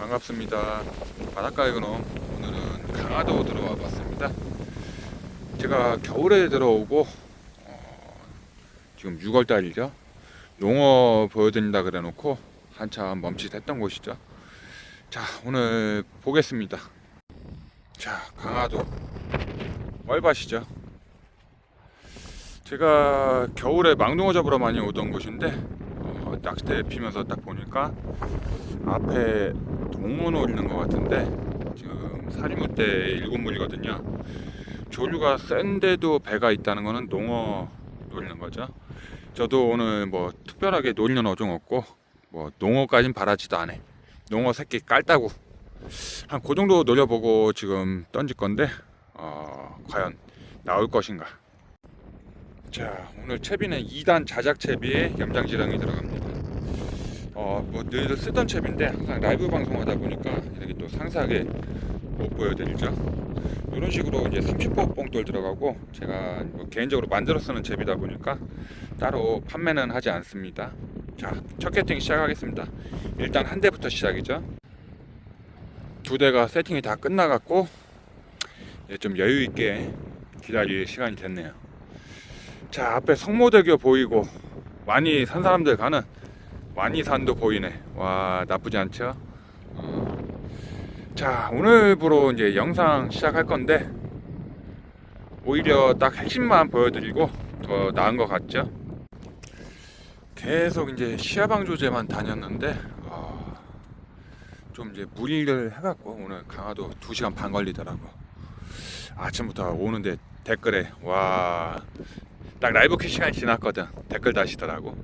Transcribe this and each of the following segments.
반갑습니다. 바닷가의 그놈 오늘은 강화도 들어와 봤습니다. 제가 겨울에 들어오고 어, 지금 6월 달이죠. 용어 보여드린다 그래놓고 한참 멈칫했던 곳이죠. 자 오늘 보겠습니다. 자 강화도 월밭이죠. 제가 겨울에 망둥어 잡으러 많이 오던 곳인데 어, 낚싯대 피면서 딱 보니까 앞에 동문어 있는 것 같은데 지금 사리무대 일곱 물이거든요. 조류가 센데도 배가 있다는 거는 농어 노리는 거죠. 저도 오늘 뭐 특별하게 노리는 어종 없고 뭐 농어까진 바라지도 않아. 농어 새끼 깔다고 한 그 정도 노려보고 지금 던질 건데 어, 과연 나올 것인가. 자 오늘 채비는 2단 자작 채비에 염장지렁이 들어갑니다. 어, 뭐 늘 쓰던 채비인데 항상 라이브 방송하다 보니까 이렇게 또 상세하게 못 보여드리죠. 이런 식으로 이제 30호 뽕돌 들어가고 제가 뭐 개인적으로 만들어 쓰는 채비다 보니까 따로 판매는 하지 않습니다. 자, 첫 캐팅 시작하겠습니다. 일단 한 대부터 시작이죠. 두 대가 세팅이 다 끝나갔고 이제 좀 여유 있게 기다릴 시간이 됐네요. 자, 앞에 성모대교 보이고 많이 산 사람들 가는 완이산도 보이네. 와 나쁘지 않죠? 어. 자 오늘부로 이제 영상 시작할 건데 오히려 딱 핵심만 보여드리고 더 나은 것 같죠? 계속 이제 시야방 조제만 다녔는데 어, 좀 이제 무리를 해갖고 오늘 강화도 2시간 반 걸리더라고. 아침부터 오는데 댓글에 와 딱 라이브 큐 시간이 지났거든 댓글 다시더라고.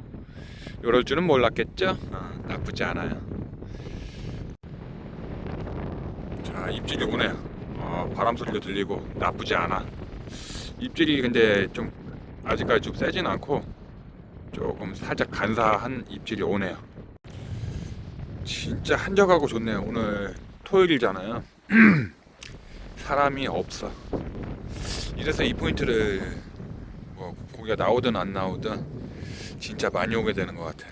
이럴 줄은 몰랐겠죠? 어, 나쁘지 않아요. 자, 입질이 오네요. 어, 바람 소리도 들리고 나쁘지 않아. 입질이 근데 좀 아직까지 좀 세진 않고 조금 살짝 간사한 입질이 오네요. 진짜 한적하고 좋네요. 오늘 토요일이잖아요. 사람이 없어. 이래서 이 포인트를 뭐 고기가 나오든 안 나오든 진짜 많이 오게 되는 것 같아.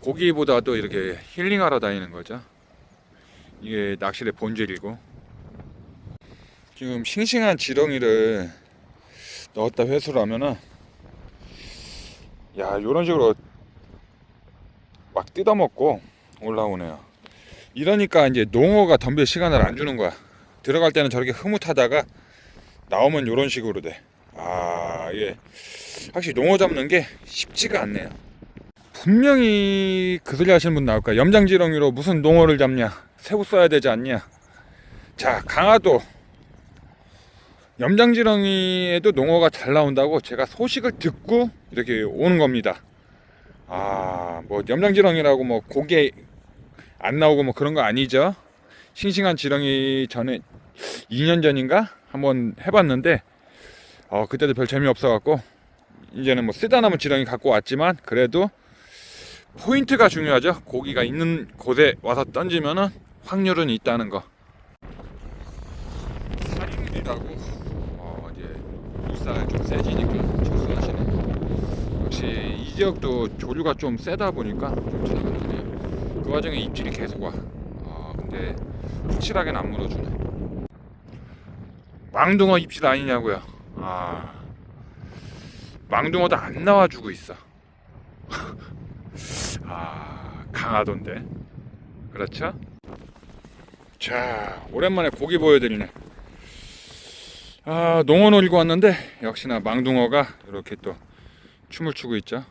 고기보다도 이렇게 힐링하러 다니는 거죠. 이게 낚시의 본질이고. 지금 싱싱한 지렁이를 넣었다 회수를 하면은, 야, 이런 식으로 막 뜯어먹고 올라오네요. 이러니까 이제 농어가 덤빌 시간을 안 주는 거야. 들어갈 때는 저렇게 흐뭇하다가 나오면 이런 식으로 돼. 아, 이게 확실히 농어 잡는 게 쉽지가 않네요. 분명히 그 소리 하시는 분 나올 거야. 염장지렁이로 무슨 농어를 잡냐? 새우 써야 되지 않냐? 자, 강화도 염장지렁이에도 농어가 잘 나온다고 제가 소식을 듣고 이렇게 오는 겁니다. 아, 뭐 염장지렁이라고 뭐 고개 안 나오고 뭐 그런 거 아니죠? 싱싱한 지렁이 전에 2년 전인가 한번 해봤는데 어, 그때도 별 재미없어 갖고 이제는 뭐 쓰다 남은 지렁이 갖고 왔지만 그래도 포인트가 중요하죠. 고기가 있는 곳에 와서 던지면은 확률은 있다는 거. 살인이라고 어, 이제 물살 좀 세지니까 철수하시네. 역시 이 지역도 조류가 좀 세다 보니까 좀 차이가 나네요. 그 와중에 입질이 계속 와. 아 근데 확실하게는 안 물어주네. 망둥어 입질 아니냐고요. 아 망둥어도 안 나와주고 있어. 아 강하던데. 그렇죠? 자 오랜만에 고기 보여드리네. 아 농어 놀이고 왔는데 역시나 망둥어가 이렇게 또 춤을 추고 있죠.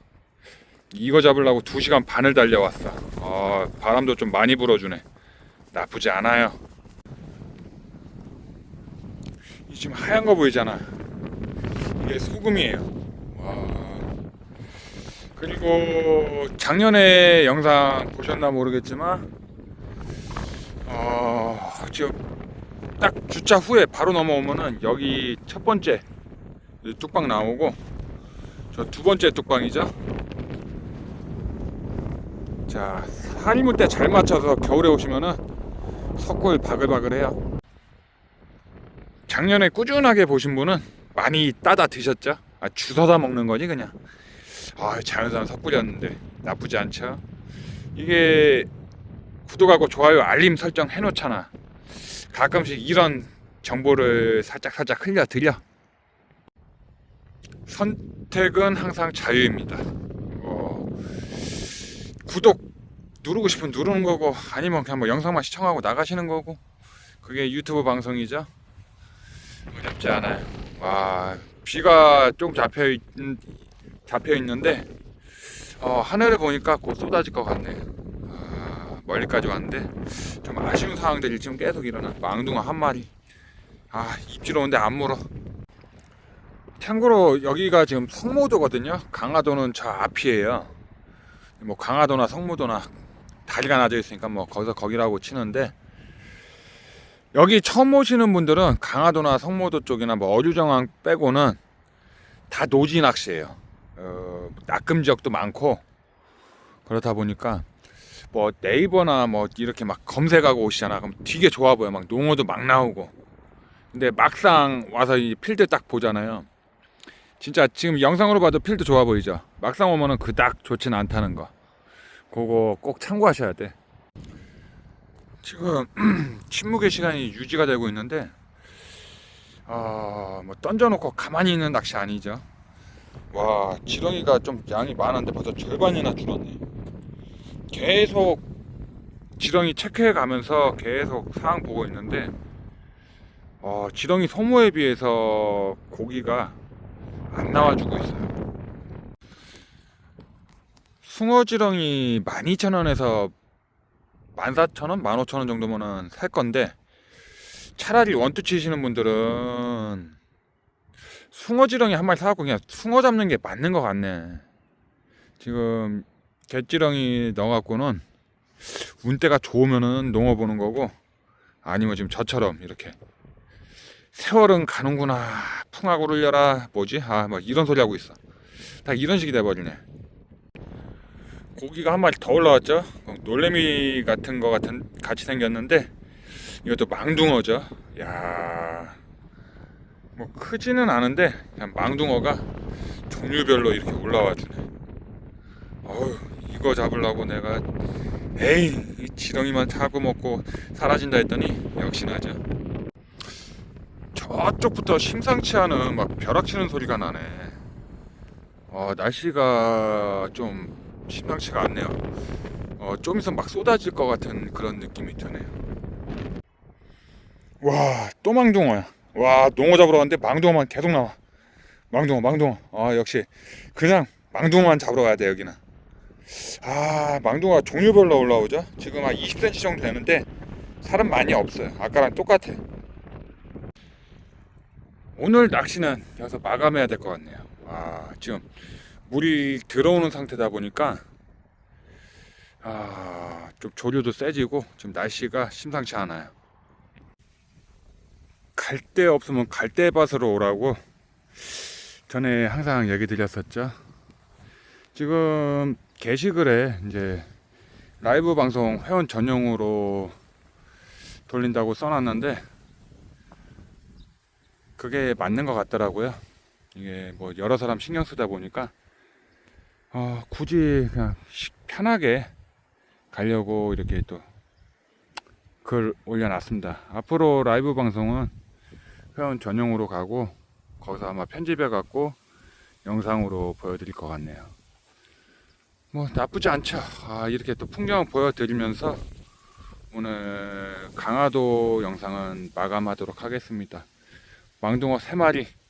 이거 잡으려고 2시간 반을 달려왔어. 아, 바람도 좀 많이 불어주네. 나쁘지 않아요. 이 지금 하얀 거 보이잖아. 이게 소금이에요. 와. 그리고 작년에 영상 보셨나 모르겠지만, 어, 지금 딱 주차 후에 바로 넘어오면은 여기 첫 번째 이 뚝방 나오고 저 두 번째 뚝방이죠. 자, 한일무 때 잘 맞춰서 겨울에 오시면은 석굴 바글바글해요. 작년에 꾸준하게 보신 분은 많이 따다 드셨죠? 아, 주워다 먹는 거지 그냥. 아, 자연산 석굴이었는데 나쁘지 않죠? 이게 구독하고 좋아요 알림 설정 해놓잖아. 가끔씩 이런 정보를 살짝 살짝 흘려 드려. 선택은 항상 자유입니다. 어, 구독 누르고 싶으면 누르는 거고 아니면 그냥 뭐 영상만 시청하고 나가시는 거고 그게 유튜브 방송이죠? 어렵지 않아요. 와 비가 좀 잡혀 있, 잡혀 있는데 어, 하늘을 보니까 곧 쏟아질 것 같네요. 아, 멀리까지 왔는데 좀 아쉬운 상황들이 지금 계속 일어나. 망둥어 한 마리. 아 입질 오는데 안 물어. 참고로 여기가 지금 성모도거든요. 강화도는 저 앞이에요. 뭐 강화도나 성모도나 다리가 나져 있으니까 뭐 거기서 거기라고 치는데 여기 처음 오시는 분들은 강화도나 성모도 쪽이나 뭐 어류정황 빼고는 다 노지 낚시예요. 어, 낚음 지역도 많고 그렇다 보니까 뭐 네이버나 뭐 이렇게 막 검색하고 오시잖아. 그럼 되게 좋아 보여. 막 농어도 막 나오고. 근데 막상 와서 이 필드 딱 보잖아요. 진짜 지금 영상으로 봐도 필드 좋아 보이죠. 막상 오면은 그닥 좋진 않다는 거. 그거 꼭 참고하셔야 돼. 지금 침묵의 시간이 유지가 되고 있는데 아, 뭐 던져놓고 가만히 있는 낚시 아니죠. 와, 지렁이가 좀 양이 많은데 벌써 절반이나 줄었네. 계속 지렁이 체크해 가면서 계속 상황 보고 있는데 어, 지렁이 소모에 비해서 고기가 안 나와주고 있어요. 숭어 지렁이 12,000원에서 14,000원, 15,000원 정도면은 살 건데 차라리 원투 치시는 분들은 숭어 지렁이 한 마리 사갖고 그냥 숭어 잡는 게 맞는 것 같네. 지금 갯지렁이 넣어갖고는 운대가 좋으면은 농어 보는 거고 아니면 지금 저처럼 이렇게 세월은 가는구나 풍악을 울려라 뭐지? 아 뭐 이런 소리 하고 있어. 다 이런 식이 돼버리네 고기가 한 마리 더 올라왔죠 어, 놀래미 같은 거 같은 같이 생겼는데 이것도 망둥어죠 야, 뭐 크지는 않은데 그냥 망둥어가 종류별로 이렇게 올라와 주네. 어휴, 이거 잡으려고 내가 에이, 이 지렁이만 잡고 먹고 사라진다 했더니 역시나죠. 저쪽부터 심상치 않은 막 벼락치는 소리가 나네. 어, 날씨가 좀 심상치가 않네요. 어, 좀 있으면 막 쏟아질 것 같은 그런 느낌이 드네요. 와, 또 망둥어야. 와, 농어 잡으러 갔는데 망둥어만 계속 나와. 망둥어, 망둥어. 아, 역시 그냥 망둥어만 잡으러 가야 돼, 여기는. 아, 망둥어가 종류별로 올라오죠. 지금 한 20cm 정도 되는데 사람 많이 없어요. 아까랑 똑같아. 오늘 낚시는 여기서 마감해야 될 것 같네요. 아, 지금 물이 들어오는 상태다 보니까 아, 좀 조류도 세지고 지금 날씨가 심상치 않아요. 갈 데 없으면 갈대밭으로 오라고 전에 항상 얘기 드렸었죠. 지금 게시글에 이제 라이브 방송 회원 전용으로 돌린다고 써놨는데 그게 맞는 것 같더라고요. 이게 뭐 여러 사람 신경 쓰다 보니까 어, 굳이 그냥 시- 편하게 가려고 이렇게 또 글 올려놨습니다. 앞으로 라이브 방송은 회원 전용으로 가고 거기서 아마 편집해 갖고 영상으로 보여드릴 것 같네요. 뭐 나쁘지 않죠. 아, 이렇게 또 풍경을 보여드리면서 오늘 강화도 영상은 마감하도록 하겠습니다. 망둥어 3마리 끝!